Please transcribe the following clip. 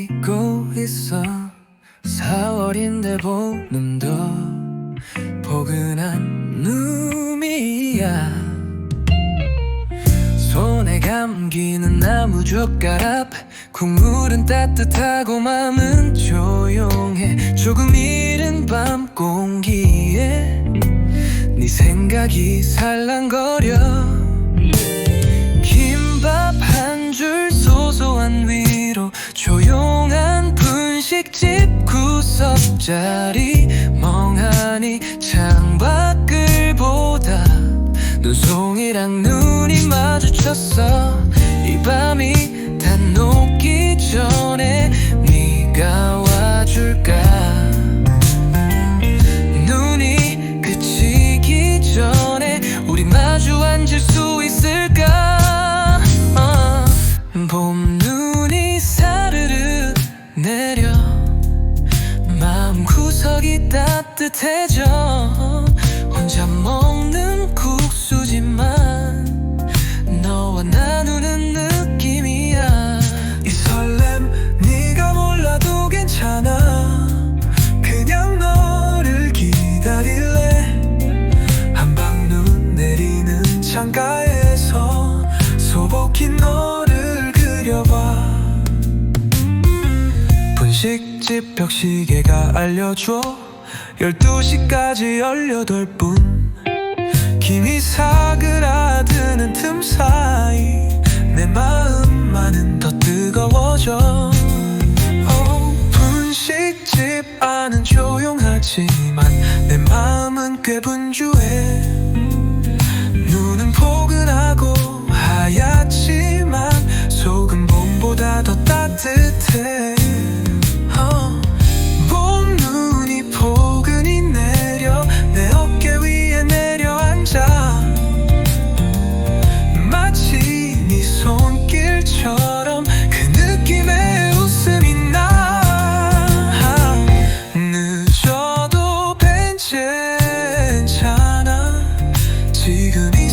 내리고 있어. 4월인데 봄눈도 포근한 눈이야. 손에 감기는 나무 젓가락 국물은 따뜻하고 마음은 조용해. 조금 이른 밤 공기에 네 생각이 살랑거려 구석자리 멍하니 창밖을 보다 눈송이랑 눈이 마주쳤어. 이 밤이 다 녹기 따뜻해져. 혼자 먹는 국수지만 너와 나누는 느낌이야. 이 설렘 네가 몰라도 괜찮아. 그냥 너를 기다릴래. 한방 눈 내리는 창가에서 소복히 너를 그려봐. 분식집 벽시계가 알려줘 12시까지 18분. 김이 사그라드는 틈 사이 내 마음만은 더 뜨거워져. 어, 분식집 안은 조용하지만 내 마음은 꽤 분주해. 눈은 포근하고 하얗지만 속은 봄보다 더 따뜻해 지금 이